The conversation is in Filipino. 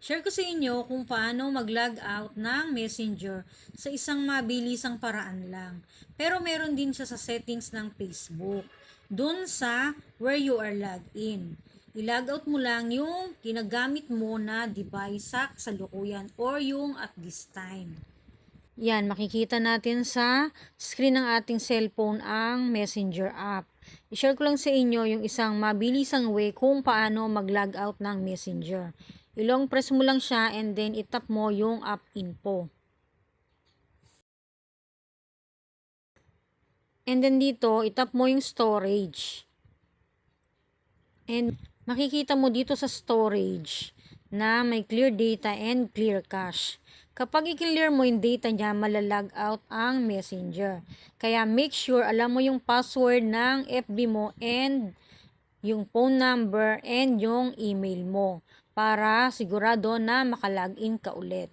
Share ko sa inyo kung paano mag-log out ng Messenger sa isang mabilisang paraan lang. Pero meron din siya sa settings ng Facebook. Doon sa where you are logged in. I-log out mo lang yung ginagamit mo na device sa kasalukuyan or yung at this time. Yan, makikita natin sa screen ng ating cellphone ang Messenger app. I-share ko lang sa inyo yung isang mabilisang way kung paano mag-log out ng Messenger. Ilong press mo lang siya and then itap mo yung app info. And then dito, itap mo yung storage. And makikita mo dito sa storage na may clear data and clear cache. Kapag i-clear mo yung data niya, malalag out ang messenger. Kaya make sure alam mo yung password ng FB mo and yung phone number and yung email mo para sigurado na makalagin ka ulit.